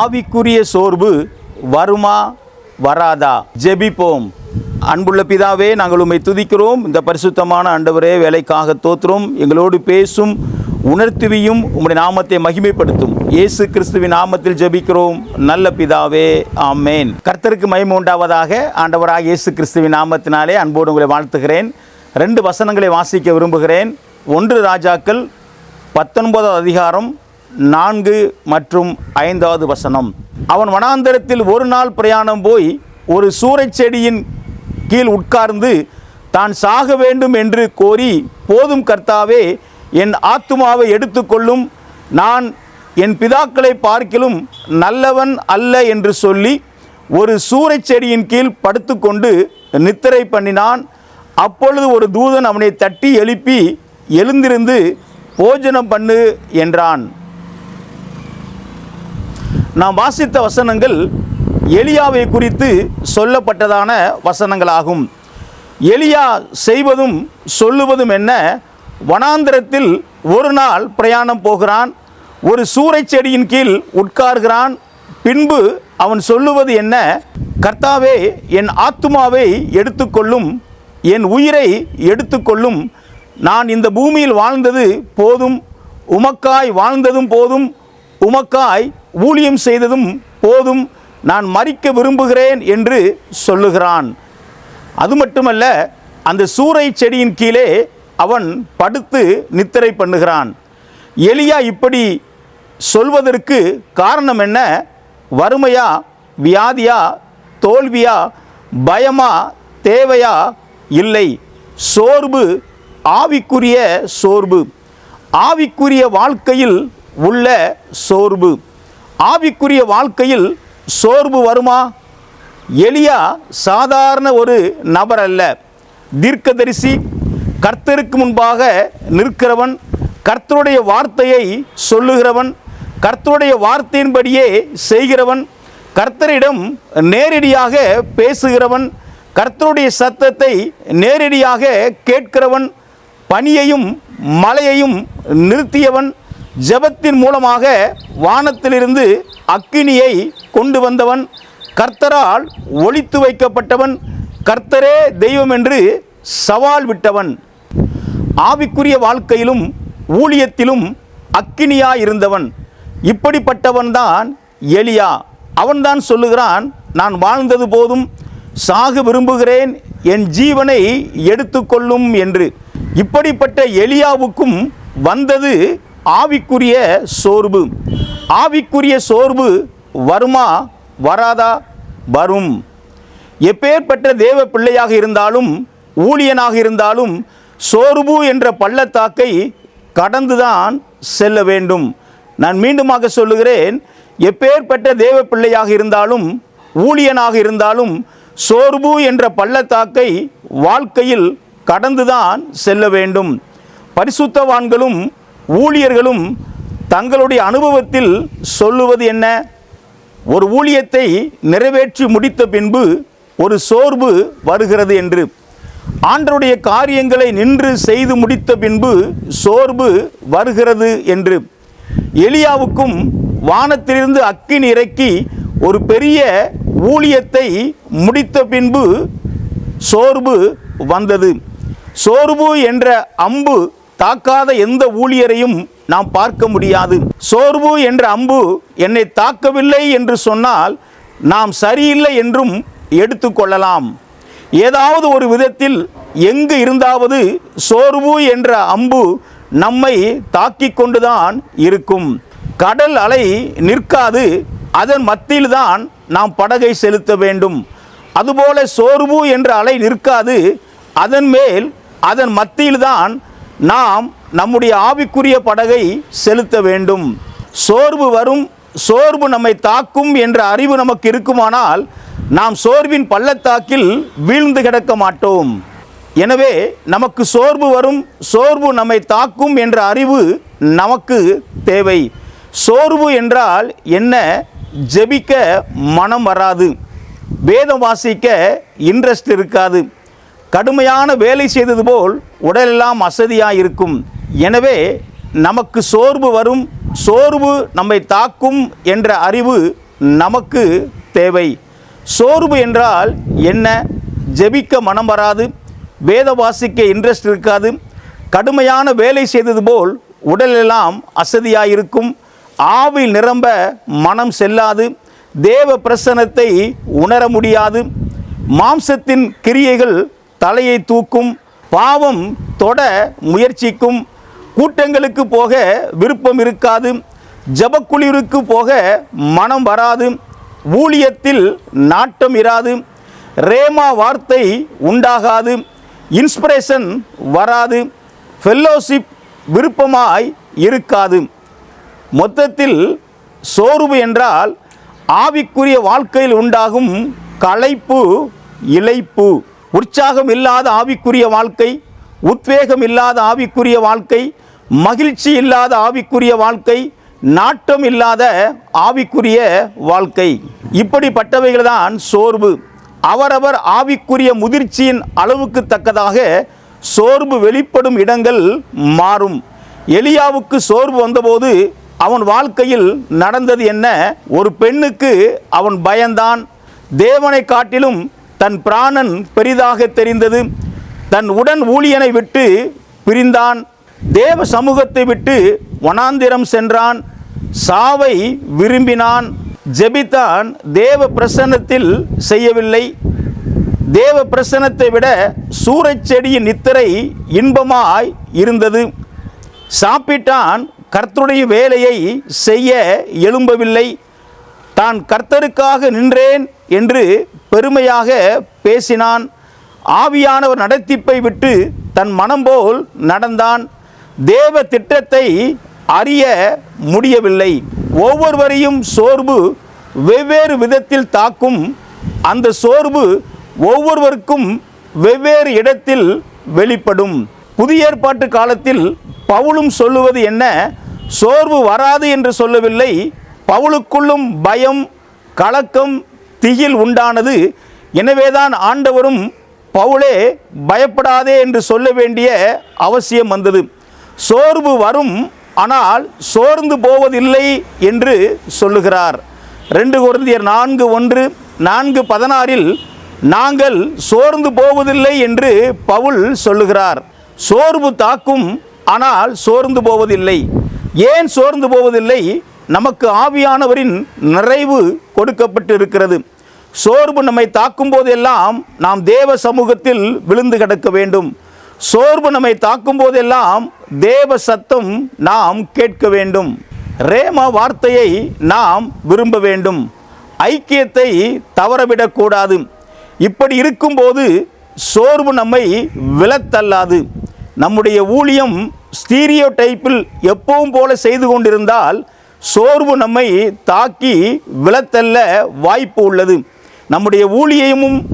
ஆவிக்குரிய சோர்வு வருமா வராதா? ஜெபிப்போம். அன்புள்ள பிதாவே நாங்கள் உம்மை துதிக்கிறோம். இந்த பரிசுத்தமான ஆண்டவரே வேலைக்காக தோற்றுறோம் எங்களோடு பேசும் உணர்த்துவியும் உங்களுடைய நாமத்தை மகிமைப்படுத்தும். இயேசு கிறிஸ்துவின் நாமத்தில் ஜெபிக்கிறோம். நல்ல பிதாவே ஆமேன். கர்த்தருக்கு மகிமை உண்டாவதாக ஆண்டவராக இயேசு கிறிஸ்துவின் நாமத்தினாலே அன்போடு உங்களை வாழ்த்துகிறேன். ரெண்டு வசனங்களை வாசிக்க விரும்புகிறேன். ஒன்று ராஜாக்கள் பத்தொன்பதாவது அதிகாரம் நான்கு மற்றும் ஐந்தாவது வசனம். அவன் வனாந்தரத்தில் ஒரு நாள் பிரயாணம் போய் ஒரு சூறை செடியின் கீழ் உட்கார்ந்து தான் சாக வேண்டும் என்று கோரி போதும் கர்த்தாவே என் ஆத்துமாவை எடுத்துக்கொள்ளும். நான் என் பிதாக்களை பார்க்கிலும் நல்லவன் அல்ல என்று சொல்லி ஒரு சூறை செடியின் கீழ் படுத்துக்கொண்டு நித்திரை பண்ணினான். அப்பொழுது ஒரு தூதன் அவனை தட்டி எழுப்பி எழுந்திருந்து போஜனம் பண்ணு என்றான். நாம் வாசித்த வசனங்கள் எலியாவை குறித்து சொல்லப்பட்டதான வசனங்களாகும். எலியா செய்வதும் சொல்லுவதும் என்ன? வனாந்திரத்தில் ஒரு நாள் பிரயாணம் போகிறான். ஒரு சூறை செடியின் கீழ் உட்கார்கிறான். பின்பு அவன் சொல்லுவது என்ன? கர்த்தாவே என் ஆத்துமாவை எடுத்துக்கொள்ளும் என் உயிரை எடுத்துக்கொள்ளும். நான் இந்த பூமியில் வாழ்ந்தது போதும் உமக்காய் வாழ்ந்ததும் போதும் உமக்காய் ஊழியம் செய்ததும் போதும் நான் மறிக்க விரும்புகிறேன் என்று சொல்லுகிறான். அது மட்டுமல்ல அந்த சூறை செடியின் கீழே அவன் படுத்து நித்திரை பண்ணுகிறான். எலியா இப்படி சொல்வதற்கு காரணம் என்ன? வறுமையா வியாதியா தோல்வியா பயமா தேவையா? இல்லை. சோர்வு ஆவிக்குரிய சோர்வு. ஆவிக்குரிய வாழ்க்கையில் உள்ள சோர்வு. ஆவிக்குரிய வாழ்க்கையில் சோர்வு வருமா? எலியா சாதாரண ஒரு நபர் அல்ல. தீர்க்கதரிசி கர்த்தருக்கு முன்பாக நிற்கிறவன் கர்த்தருடைய வார்த்தையை சொல்லுகிறவன் கர்த்தருடைய வார்த்தையின்படியே செய்கிறவன் கர்த்தரிடம் நேரடியாக பேசுகிறவன் கர்த்தருடைய சத்தத்தை நேரடியாக கேட்கிறவன் பனியையும் மலையையும் நிறுத்தியவன் ஜெபத்தின் மூலமாக வானத்திலிருந்து அக்கினியை கொண்டு வந்தவன் கர்த்தரால் ஒழித்து வைக்கப்பட்டவன் கர்த்தரே தெய்வம் என்று சவால் விட்டவன். ஆவிக்குரிய வாழ்க்கையிலும் ஊழியத்திலும் அக்கினியா இருந்தவன் இப்படிப்பட்டவன்தான் எலியா. அவன்தான் சொல்லுகிறான் நான் வாழ்ந்தது போதும் சாக விரும்புகிறேன் என் ஜீவனை எடுத்துக்கொள்ளும் என்று. இப்படிப்பட்ட எலியாவுக்கும் வந்தது ஆவிக்குரிய சோர்வு. ஆவிக்குரிய சோர்வு வருமா வராதா? வரும். எப்பேற்பட்ட தேவ பிள்ளையாக இருந்தாலும் ஊழியனாக இருந்தாலும் சோர்வு என்ற பள்ளத்தாக்கை கடந்துதான் செல்ல வேண்டும். நான் மீண்டுமாக சொல்லுகிறேன் எப்பேற்பட்ட தேவ பிள்ளையாக இருந்தாலும் ஊழியனாக இருந்தாலும் சோர்வு என்ற பள்ளத்தாக்கை வாழ்க்கையில் கடந்துதான் செல்ல வேண்டும். பரிசுத்தவான்களும் ஊழியர்களும் தங்களுடைய அனுபவத்தில் சொல்லுவது என்ன? ஒரு ஊழியத்தை நிறைவேற்றி முடித்த பின்பு ஒரு சோர்வு வருகிறது என்று. ஆண்டருடைய காரியங்களை நின்று செய்து முடித்த பின்பு சோர்வு வருகிறது என்று. எலியாவுக்கும் வானத்திலிருந்து அக்கினி இறக்கி ஒரு பெரிய ஊழியத்தை முடித்த பின்பு சோர்வு வந்தது. சோர்வு என்ற அம்பு தாக்காத எந்த ஊழியரையும் நாம் பார்க்க முடியாது. சோர்வு என்ற அம்பு என்னை தாக்கவில்லை என்று சொன்னால் நாம் சரியில்லை என்றும் எடுத்துக்கொள்ளலாம் ஏதாவது ஒரு விதத்தில் எங்கு இருந்தாவது சோர்வு என்ற அம்பு நம்மை தாக்கிக் கொண்டுதான் இருக்கும். கடல் அலை நிற்காது அதன் மத்தியில்தான் நாம் படகை செலுத்த வேண்டும். அதுபோல சோர்வு என்ற அலை நிற்காது அதன் மேல் அதன் மத்தியில்தான் நாம் நம்முடைய ஆவிக்குரிய படகை செலுத்த வேண்டும். சோர்வு வரும் சோர்வு நம்மை தாக்கும் என்ற அறிவு நமக்கு இருக்குமானால் நாம் சோர்வின் பள்ளத்தாக்கில் வீழ்ந்து கிடக்க மாட்டோம். எனவே நமக்கு சோர்வு வரும் சோர்வு நம்மை தாக்கும் என்ற அறிவு நமக்கு தேவை. சோர்வு என்றால் என்ன? ஜெபிக்க மனம் வராது. வேதம் வாசிக்க இன்ட்ரெஸ்ட் இருக்காது. கடுமையான வேலை செய்தது போல் உடலெல்லாம் அசதியாக இருக்கும் எனவே நமக்கு சோர்வு வரும் சோர்வு நம்மை தாக்கும் என்ற அறிவு நமக்கு தேவை. சோர்வு என்றால் என்ன? ஜெபிக்க மனம் வராது வேத வாசிக்க இன்ட்ரெஸ்ட் இருக்காது கடுமையான வேலை செய்தது போல் உடலெல்லாம் அசதியாக இருக்கும் ஆவி நிரம்ப மனம் செல்லாது தேவ பிரசனத்தை உணர முடியாது. மாம்சத்தின் கிரியைகள் தலையை தூக்கும் பாவம் தொட முயற்சிக்கும் கூட்டங்களுக்கு போக விருப்பம் இருக்காது ஜபக்குளிருக்கு போக மனம் வராது ஊழியத்தில் நாட்டம் இராது ரேமா வார்த்தை உண்டாகாது இன்ஸ்பிரேஷன் வராது ஃபெல்லோஷிப் விருப்பமாய் இருக்காது. மொத்தத்தில் சோர்வு என்றால் ஆவிக்குரிய வாழ்க்கையில் உண்டாகும் களைப்பு இழைப்பு உற்சாகம் இல்லாத ஆவிக்குரிய வாழ்க்கை உத்வேகம் இல்லாத ஆவிக்குரிய வாழ்க்கை மகிழ்ச்சி இல்லாத ஆவிக்குரிய வாழ்க்கை நாட்டம் இல்லாத ஆவிக்குரிய வாழ்க்கை. இப்படிப்பட்டவைகள் தான் சோர்வு. அவரவர் ஆவிக்குரிய முதிர்ச்சியின் அளவுக்கு தக்கதாக சோர்வு வெளிப்படும் இடங்கள் மாறும். எலியாவுக்கு சோர்வு வந்தபோது அவன் வாழ்க்கையில் நடந்தது என்ன? ஒரு பெண்ணுக்கு அவன் பயந்தான். தேவனை காட்டிலும் தன் பிராணன் பெரிதாக தெரிந்தது தன் உடன் ஊழியனை விட்டு பிரிந்தான் தேவ சமூகத்தை விட்டு வனாந்திரம் சென்றான் சாவை விரும்பினான் ஜெபித்தான் தேவ பிரசன்னத்தில் செய்யவில்லை. தேவ பிரசன்னத்தை விட சூறைச் செடியின் நித்திரை இன்பமாய் இருந்தது. சாப்பிட்டான் கர்த்தருடைய வேலையை செய்ய எழும்பவில்லை. தான் கர்த்தருக்காக நின்றேன் என்று பெருமையாக பேசினான். ஆவியானவர் நடத்திப்பை விட்டு தன் மனம் போல் நடந்தான். தேவ திட்டத்தை அறிய முடியவில்லை. ஒவ்வொருவரையும் சோர்வு வெவ்வேறு விதத்தில் தாக்கும். அந்த சோர்வு ஒவ்வொருவருக்கும் வெவ்வேறு இடத்தில் வெளிப்படும். புதிய ஏற்பாட்டு காலத்தில் பவுலும் சொல்லுவது என்ன? சோர்வு வராது என்று சொல்லவில்லை. பவுலுக்குள்ளும் பயம் கலக்கம் திகில் உண்டானது. எனவேதான் ஆண்டவரும் பவுலே பயப்படாதே என்று சொல்ல வேண்டிய அவசியம் வந்தது. சோர்வு வரும் ஆனால் சோர்ந்து போவதில்லை என்று சொல்லுகிறார். ரெண்டு குருந்தியர் நான்கு ஒன்று நான்கு பதினாறில் நாங்கள் சோர்ந்து போவதில்லை என்று பவுல் சொல்லுகிறார். சோர்வு தாக்கும் ஆனால் சோர்ந்து போவதில்லை. ஏன் சோர்ந்து போவதில்லை? நமக்கு ஆவியானவரின் நிறைவு கொடுக்கப்பட்டு இருக்கிறது சோர்வு நம்மை தாக்கும் போதெல்லாம் நாம் தேவ சமூகத்தில் விழுந்து கிடக்க வேண்டும். சோர்வு நம்மை தாக்கும் போதெல்லாம் தேவ சத்தம் நாம் கேட்க வேண்டும். ரேம வார்த்தையை நாம் விரும்ப வேண்டும். ஐக்கியத்தை தவறவிடக்கூடாது இப்படி இருக்கும்போது சோர்வு நம்மை விலத்தல்லாது. நம்முடைய ஊழியம் ஸ்டீரியோ டைப்பில் எப்பவும் போல செய்து கொண்டிருந்தால் சோர்வு நம்மை தாக்கி விலத்தல்ல வாய்ப்பு உள்ளது. நம்முடைய ஊழியமும்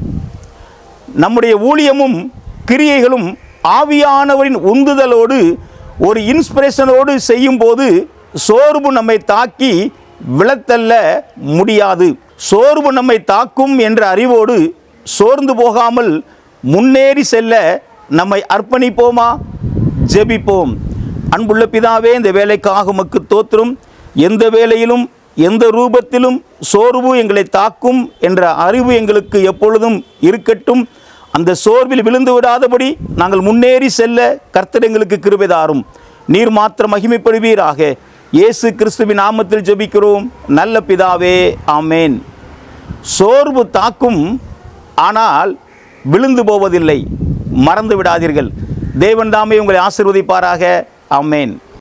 நம்முடைய ஊழியமும் கிரியைகளும் ஆவியானவரின் உந்துதலோடு ஒரு இன்ஸ்பிரேஷனோடு செய்யும்போது சோர்வு நம்மை தாக்கி விழத்தள்ள முடியாது. சோர்வு நம்மை தாக்கும் என்ற அறிவோடு சோர்ந்து போகாமல் முன்னேறி செல்ல நம்மை அர்ப்பணிப்போமா? ஜெபிப்போம். அன்புள்ள பிதாவே இந்த வேலைக்காக உமக்கு தோற்றும் எந்த வேலையிலும் எந்த ரூபத்திலும் சோர்வு எங்களை தாக்கும் என்ற அறிவு எங்களுக்கு எப்பொழுதும் இருக்கட்டும். அந்த சோர்வில் விழுந்து விடாதபடி நாங்கள் முன்னேறி செல்ல கர்த்தர் எங்களுக்கு கிருபை தாரும். நீர் மாத்திரம் மகிமைப்படுவீராக. இயேசு கிறிஸ்துவின் நாமத்தில் ஜெபிக்கிறோம். நல்ல பிதாவே ஆமேன். சோர்வு தாக்கும் ஆனால் விழுந்து போவதில்லை. மறந்து விடாதீர்கள். தேவன் தாமே உங்களை ஆசிர்வதிப்பாராக. ஆமேன்.